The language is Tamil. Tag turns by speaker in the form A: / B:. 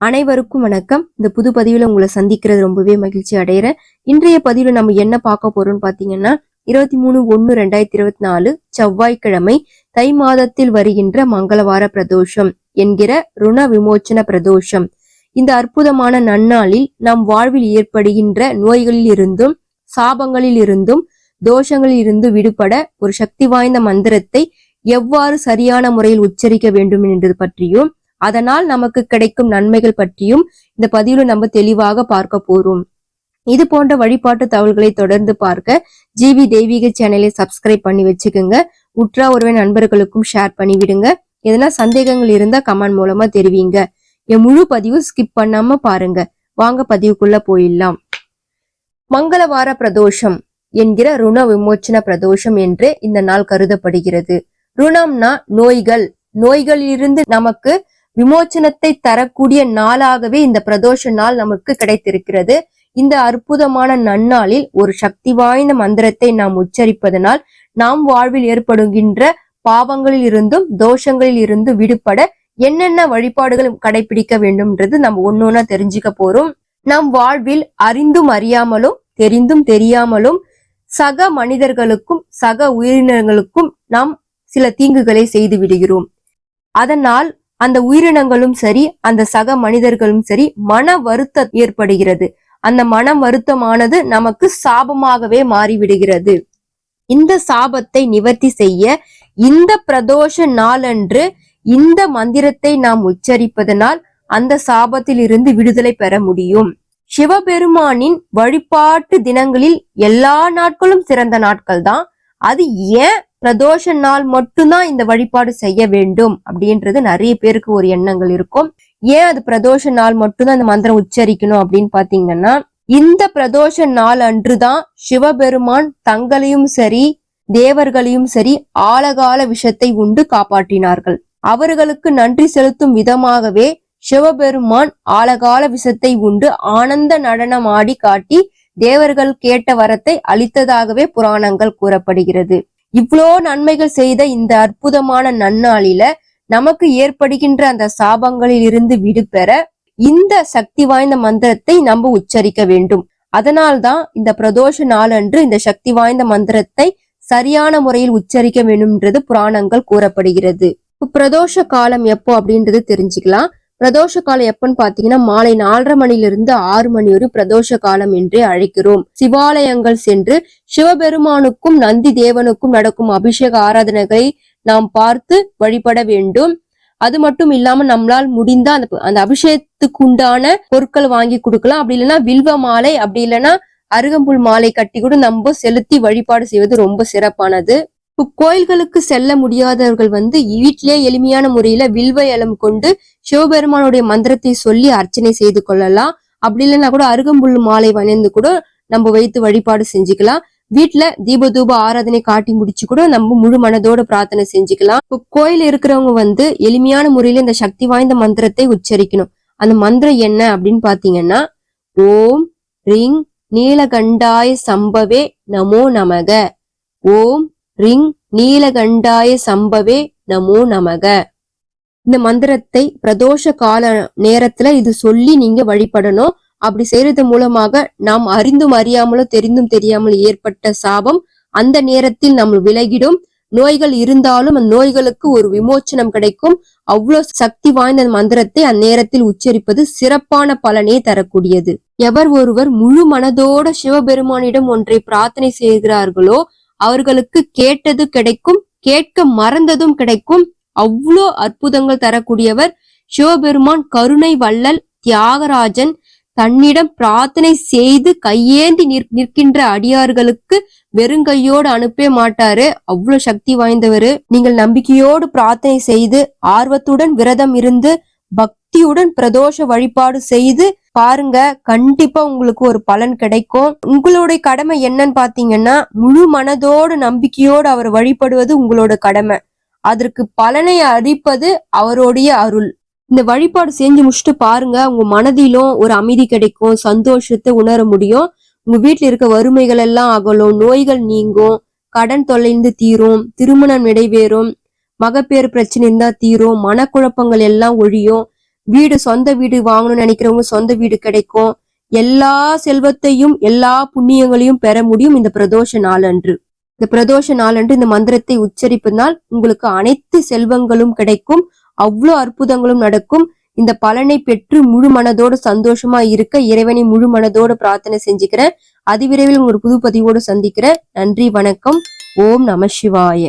A: அனைவருக்கும் வணக்கம். இந்த புது பதிவுல உங்களை சந்திக்கிறது ரொம்பவே மகிழ்ச்சி அடைகிறேன் இன்றைய பதிவுல நம்ம என்ன பார்க்க போறோம்னு பாத்தீங்கன்னா இருபத்தி மூணு ஒன்னு ரெண்டாயிரத்தி இருபத்தி நாலு செவ்வாய்க்கிழமை தை மாதத்தில் வருகின்ற மங்களவார பிரதோஷம் என்கிற ருண விமோச்சன பிரதோஷம். இந்த அற்புதமான நன்னாளில் நம் வாழ்வில் ஏற்படுகின்ற நோய்களில் இருந்தும் சாபங்களில் இருந்தும் தோஷங்களில் இருந்து விடுபட ஒரு சக்தி வாய்ந்த மந்திரத்தை எவ்வாறு சரியான முறையில் உச்சரிக்க வேண்டும் என்பது பற்றியும் அதனால் நமக்கு கிடைக்கும் நன்மைகள் பற்றியும் இந்த பதிவுல நம்ம தெளிவாக பார்க்க போறோம். இது போன்ற வழிபாட்டு தகவல்களை தொடர்ந்து பார்க்க ஜிவி தெய்வீக சேனலை சப்ஸ்கிரைப் பண்ணி வச்சுக்கோங்க. உற்றா உறவை நண்பர்களுக்கும் ஷேர் பண்ணி விடுங்க. எதனா சந்தேகங்கள் இருந்தா கமெண்ட் மூலமா தெரிவிங்க. என் முழு பதிவு ஸ்கிப் பண்ணாம பாருங்க. வாங்க பதிவுக்குள்ள போயிடலாம். மங்களவார பிரதோஷம் என்கிற ருண விமோச்சன பிரதோஷம் என்று இந்த நாள் கருதப்படுகிறது. ருணம்னா நோய்கள். நோய்களிலிருந்து நமக்கு விமோச்சனத்தை தரக்கூடிய நாளாகவே இந்த பிரதோஷ நாள் நமக்கு கிடைத்திருக்கிறது. இந்த அற்புதமான நன்னாளில் ஒரு சக்தி வாய்ந்த மந்திரத்தை நாம் உச்சரிப்பதனால் நாம் வாழ்வில் ஏற்படுகின்ற பாவங்களில் இருந்தும் தோஷங்களில் இருந்து விடுபட என்னென்ன வழிபாடுகள் கடைபிடிக்க வேண்டும்ன்றது நம்ம ஒன்னொன்னா தெரிஞ்சுக்க போறோம். நம் வாழ்வில் அறிந்தும் அறியாமலும் தெரிந்தும் தெரியாமலும் சக மனிதர்களுக்கும் சக உயிரினங்களுக்கும் நாம் சில தீங்குகளை செய்து விடுகிறோம். அதனால் அந்த உயிரினங்களும் சரி அந்த சக மனிதர்களும் சரி மன வருத்தம் ஏற்படுகிறது. அந்த மன வருத்தமானது நமக்கு சாபமாகவே மாறிவிடுகிறது. இந்த சாபத்தை நிவர்த்தி செய்ய இந்த பிரதோஷ நாளன்று இந்த மந்திரத்தை நாம் உச்சரிப்பதனால் அந்த சாபத்தில் இருந்து விடுதலை பெற முடியும். சிவபெருமானின் வழிபாட்டு தினங்களில் எல்லா நாட்களும் சிறந்த நாட்கள் தான் அது ஏன் பிரதோஷ நாள் மட்டும்தான் இந்த வழிபாடு செய்ய வேண்டும் அப்படின்றது நிறைய பேருக்கு ஒரு எண்ணங்கள் இருக்கும். ஏன் அது பிரதோஷ நாள் மட்டும்தான் இந்த மந்திரம் உச்சரிக்கணும் அப்படின்னு பாத்தீங்கன்னா இந்த பிரதோஷ நாள் அன்றுதான் சிவபெருமான் தங்களையும் சரி தேவர்களையும் சரி ஆழகால விஷத்தை உண்டு காப்பாற்றினார்கள். அவர்களுக்கு நன்றி செலுத்தும் விதமாகவே சிவபெருமான் ஆழகால விஷத்தை உண்டு ஆனந்த நடனம் ஆடி காட்டி தேவர்கள் கேட்ட வரத்தை அளித்ததாகவே புராணங்கள் கூறப்படுகிறது. இவ்வளோ நன்மைகள் செய்த இந்த அற்புதமான நன்னாளில நமக்கு ஏற்படுகின்ற அந்த சாபங்களில் இருந்து விடுபெற இந்த சக்தி வாய்ந்த மந்திரத்தை நம்ம உச்சரிக்க வேண்டும். அதனால்தான் இந்த பிரதோஷ நாளன்று இந்த சக்தி வாய்ந்த மந்திரத்தை சரியான முறையில் உச்சரிக்க வேண்டும்ன்றது புராணங்கள் கூறப்படுகிறது. பிரதோஷ காலம் எப்போ அப்படின்றது தெரிஞ்சுக்கலாம். பிரதோஷ காலம் எப்பன்னு பாத்தீங்கன்னா மாலை நாலரை மணியிலிருந்து ஆறு மணி வரை பிரதோஷ காலம் என்றே அழைக்கிறோம். சிவாலயங்கள் சென்று சிவபெருமானுக்கும் நந்தி தேவனுக்கும் நடக்கும் அபிஷேக ஆராதனைகளை நாம் பார்த்து வழிபட வேண்டும். அது மட்டும் இல்லாம நம்மளால் முடிந்தா அந்த அந்த அபிஷேகத்துக்கு உண்டான பொருட்கள் வாங்கி கொடுக்கலாம். அப்படி இல்லைன்னா வில்வ மாலை அப்படி இல்லைன்னா அருகம்புல் மாலை கட்டி கூட நம்ம செலுத்தி வழிபாடு செய்வது ரொம்ப சிறப்பானது. கோயில்களுக்கு செல்ல முடியாதவர்கள் வந்து வீட்டிலே எளிமையான முறையில வில்வ இலம் கொண்டு சிவபெருமானுடைய மந்திரத்தை சொல்லி அர்ச்சனை செய்து கொள்ளலாம். அப்படி இல்லைன்னா கூட அருகம்புல் மாலை வணைந்து கூட நம்ம வைத்து வழிபாடு செஞ்சுக்கலாம். வீட்டுல தீப தூப ஆராதனை காட்டி முடிச்சு கூட நம்ம முழு மனதோட பிரார்த்தனை செஞ்சுக்கலாம். இப்போ கோயில் இருக்கிறவங்க வந்து எளிமையான முறையில இந்த சக்தி வாய்ந்த மந்திரத்தை உச்சரிக்கணும். அந்த மந்திரம் என்ன அப்படின்னு பாத்தீங்கன்னா ஓம் ரிங் நீலகண்டாய சம்பவே நமோ நமக. ஓம் ரிங் நீலகண்டாய சம்பவே நமோ நமக. இந்த மந்திரத்தை பிரதோஷ கால நேரத்துல இது சொல்லி நீங்க வழிபடணும். அப்படி செய்யறது மூலமாக நாம் அறிந்தும் அறியாமலும் தெரிந்தும் தெரியாமல் ஏற்பட்ட சாபம் அந்த நேரத்தில் நம்ம விலகிடும். நோய்கள் இருந்தாலும் அந்த நோய்களுக்கு ஒரு விமோச்சனம் கிடைக்கும். அவ்வளவு சக்தி வாய்ந்த மந்திரத்தை அந்நேரத்தில் உச்சரிப்பது சிறப்பான பலனே தரக்கூடியது. எவர் ஒருவர் முழு மனதோட சிவபெருமானிடம் ஒன்றை பிரார்த்தனை செய்கிறார்களோ அவர்களுக்கு கேட்டது கிடைக்கும் கேட்க மறந்ததும் கிடைக்கும். அவ்வளோ அற்புதங்கள் தரக்கூடியவர் சிவபெருமான் கருணை வள்ளல் தியாகராஜன். தன்னிடம் பிரார்த்தனை செய்து கையேந்தி நிற்கின்ற அடியார்களுக்கு வெறுங்கையோடு அனுப்பவே மாட்டாரு. அவ்வளவு சக்தி வாய்ந்தவரு. நீங்கள் நம்பிக்கையோடு பிரார்த்தனை செய்து ஆர்வத்துடன் விரதம் இருந்து பக்தியுடன் பிரதோஷ வழிபாடு செய்து பாருங்க கண்டிப்பா உங்களுக்கு ஒரு பலன் கிடைக்கும். உங்களுடைய கடமை என்னன்னு பாத்தீங்கன்னா முழு மனதோடு நம்பிக்கையோடு அவர் வழிபடுவது உங்களோட கடமை. அதற்கு பலனை அளிப்பது அவருடைய அருள். இந்த வழிபாடு செஞ்சு முடிச்சுட்டு பாருங்க உங்க மனதிலும் ஒரு அமைதி கிடைக்கும் சந்தோஷத்தை உணர முடியும். உங்க வீட்டுல இருக்க வறுமைகள் எல்லாம் அகலும் நோய்கள் நீங்கும் கடன் தொலைந்து தீரும் திருமணம் நிறைவேறும் மகப்பேறு பிரச்சனை இருந்தா தீரும் மனக்குழப்பங்கள் எல்லாம் ஒழியும். வீடு சொந்த வீடு வாங்கணும்னு நினைக்கிறவங்க சொந்த வீடு கிடைக்கும். எல்லா செல்வத்தையும் எல்லா புண்ணியங்களையும் பெற முடியும் இந்த பிரதோஷ நாளன்று. இந்த பிரதோஷ நாளன்று இந்த மந்திரத்தை உச்சரிப்பதனால் உங்களுக்கு அனைத்து செல்வங்களும் கிடைக்கும். அவ்வளோ அற்புதங்களும் நடக்கும். இந்த பலனை பெற்று முழு மனதோடு சந்தோஷமா இருக்க இறைவனை முழு மனதோடு பிரார்த்தனை செஞ்சுக்கிறேன். அதிவிரைவில் ஒரு புது பதிவோடு சந்திக்கிறேன். நன்றி வணக்கம். ஓம் நம சிவாய.